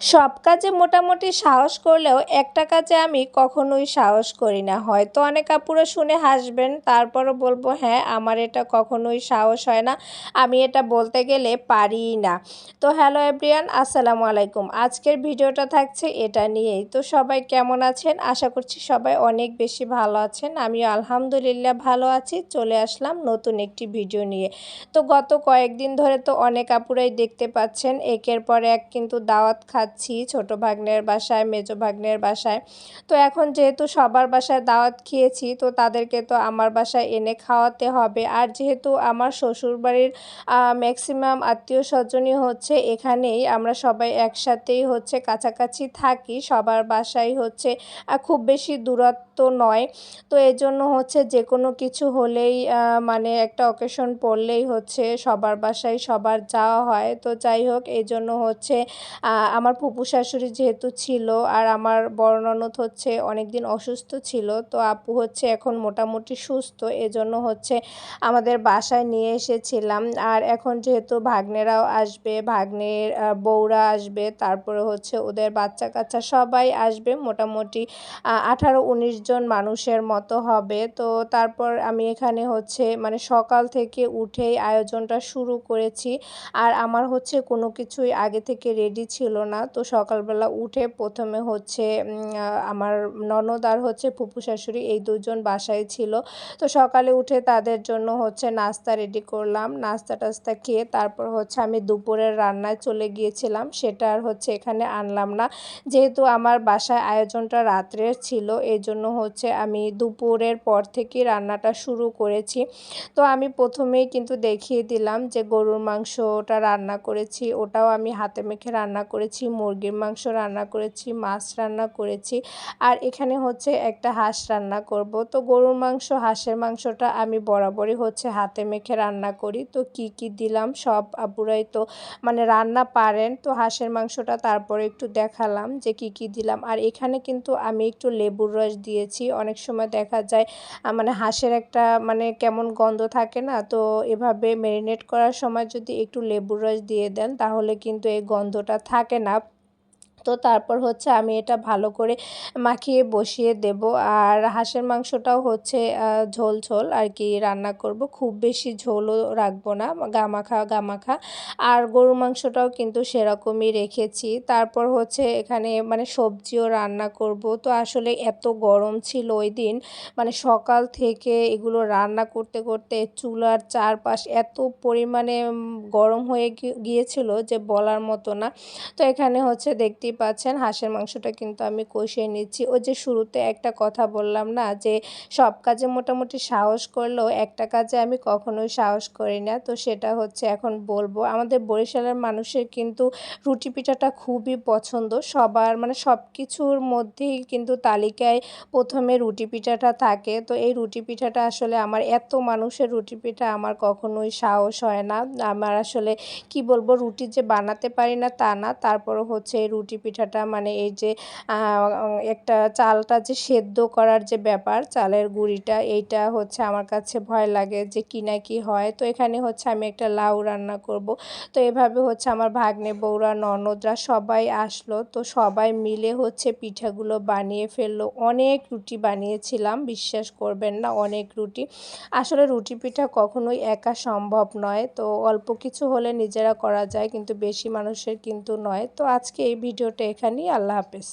সব কাজে মোটামুটি সাহস করলেও একটা কাজে আমি কখনোই সাহস করি না। হয়তো অনেক আপুরা শুনে হাসবেন, তারপরও বলব হ্যাঁ আমার এটা কখনোই সাহস হয় না। আমি এটা বলতে গেলে পারিই না। তো হ্যালো এভরিয়ান আসসালামু আলাইকুম। আজকের ভিডিওটা থাকছে এটা নিয়েই। তো সবাই কেমন আছেন? আশা করছি সবাই অনেক বেশি ভালো আছেন। আমিও আলহামদুলিল্লাহ ভালো আছি। চলে আসলাম নতুন একটি ভিডিও নিয়ে। তো গত কয়েকদিন ধরে তো অনেক আপুরাই দেখতে পাচ্ছেন। একের পর এক কিন্তু দাওয়াত খা যাচ্ছি, ছোট ভাগ্নের বাসায়, মেজো ভাগ্নের বাসায়। তো এখন যেহেতু সবার বাসায় দাওয়াত খেয়েছি, তো তাদেরকে তো আমার বাসায় এনে খাওয়াতে হবে। আর যেহেতু আমার শ্বশুরবাড়ির ম্যাক্সিমাম আত্মীয় স্বজনই হচ্ছে এখানেই, আমরা সবাই একসাথেই হচ্ছে কাছাকাছি থাকি। সবার বাসায় হচ্ছে খুব বেশি দূরত্ব নয়। তো এই জন্য হচ্ছে যে কোনো কিছু হলেই মানে একটা অকেশন পড়লেই হচ্ছে সবার বাসায় সবার যাওয়া হয়। তো যাই হোক এই জন্য হচ্ছে আমার ফুপু শাশুড়ি যেহেতু ছিল আর আমার ননদ হচ্ছে অনেক দিন অসুস্থ ছিল, তো আপু হচ্ছে এখন মোটামুটি সুস্থ। এজন্য হচ্ছে আমাদের বাসায় নিয়ে এসেছিলাম। আর এখন যেহেতু ভাগ্নেরাও আসবে, ভাগ্নের বউরা আসবে, তারপরে হচ্ছে ওদের বাচ্চা কাচ্চা সবাই আসবে। মোটামুটি আঠারো উনিশ জন মানুষের মতো হবে। তো তারপর আমি এখানে হচ্ছে মানে সকাল থেকে উঠেই আয়োজনটা শুরু করেছি। আর আমার হচ্ছে কোনো কিছুই আগে থেকে রেডি ছিল না। তো সকালবেলা উঠে প্রথমে হচ্ছে আমার ননদ আর হচ্ছে ফুপু শাশুড়ি এই দুজন বাসায় ছিল। তো সকালে উঠে তাদের জন্য হচ্ছে নাস্তা রেডি করলাম। নাস্তা টাস্তা খেয়ে তারপর হচ্ছে আমি দুপুরের রান্নায় চলে গিয়েছিলাম। সেটা আর হচ্ছে এখানে আনলাম না। যেহেতু আমার বাসায় আয়োজনটা রাত্রের ছিল এই জন্য হচ্ছে আমি দুপুরের পর থেকে রান্নাটা শুরু করেছি। তো আমি প্রথমেই কিন্তু দেখিয়ে দিলাম যে গরুর মাংসটা রান্না করেছি, ওটাও আমি হাতে মেখে রান্না করেছি মুরগির মাংস রান্না করেছি, মাছ রান্না করেছি। আর এখানে হচ্ছে একটা হাঁস রান্না করব। তো গরুর মাংস, হাঁসের মাংসটা আমি বরাবরই হচ্ছে হাতে মেখে রান্না করি। তো কি কি দিলাম সব আপুরাই তো মানে রান্না পারেন। তো হাঁসের মাংসটা তারপরে একটু দেখালাম যে কি কি দিলাম। আর এখানে কিন্তু আমি একটু লেবুর রস দিয়েছি। অনেক সময় দেখা যায় মানে হাঁসের একটা মানে কেমন গন্ধ থাকে না? তো এভাবে ম্যারিনেট করার সময় যদি একটু লেবুর রস দিয়ে দেন, তাহলে কিন্তু এই গন্ধটা থাকে না। তো তারপর হচ্ছে আমি এটা ভালো করে মাখিয়ে বসিয়ে দেব। আর হাঁসের মাংসটাও হচ্ছে ঝোল ঝোল আর কি রান্না করব। খুব বেশি ঝোলও রাখব না, গামাখা গামাখা। আর গরুর মাংসটাও কিন্তু সেরকমই রেখেছি। তারপর হচ্ছে এখানে মানে সবজিও রান্না করব। তো আসলে এত গরম ছিল ওই দিন মানে সকাল থেকে এগুলো রান্না করতে করতে চুলার চারপাশ এত পরিমাণে গরম হয়ে গিয়েছিল যে বলার মতো না। তো এখানে হচ্ছে দেখতে দেখতেই পাচ্ছেন, হাঁসের মাংসটা কিন্তু আমি কষিয়ে নিচ্ছি। ওই যে শুরুতে একটা কথা বললাম না, যে সব কাজে মোটামুটি সাহস করলেও একটা কাজে আমি কখনোই সাহস করি না। তো সেটা হচ্ছে এখন বলব, আমাদের বরিশালের মানুষের কিন্তু রুটি পিঠাটা খুবই পছন্দ। সবার মানে সব কিছুর মধ্যেই কিন্তু তালিকায় প্রথমে রুটি পিঠাটা থাকে। তো এই রুটি পিঠাটা আসলে আমার, এত মানুষের রুটি পিঠা আমার কখনোই সাহস হয় না। আমার আসলে কি বলব, রুটি যে বানাতে পারি না তা না, তারপরও হচ্ছে রুটি পিঠাটা মানে এই যে একটা চালটা যে সেদ্ধ করার যে ব্যাপার, চালের গুঁড়িটা, এইটা হচ্ছে আমার কাছে ভয় লাগে যে কি না কি হয়। তো এখানে হচ্ছে আমি একটা লাউ রান্না করব। তো এভাবে হচ্ছে আমার ভাগ্নে বৌরা ননদরা সবাই আসলো। তো সবাই মিলে হচ্ছে পিঠাগুলো বানিয়ে ফেলল। অনেক রুটি বানিয়েছিলাম, বিশ্বাস করবেন না, অনেক রুটি। আসলে রুটি পিঠা কখনোই একা সম্ভব নয়। তো অল্প কিছু হলে নিজেরা করা যায়, কিন্তু বেশি মানুষের কিন্তু নয়। তো আজকে এই ভিডিও ভিডিওটা এখানেই আল্লাহ হাফেজ।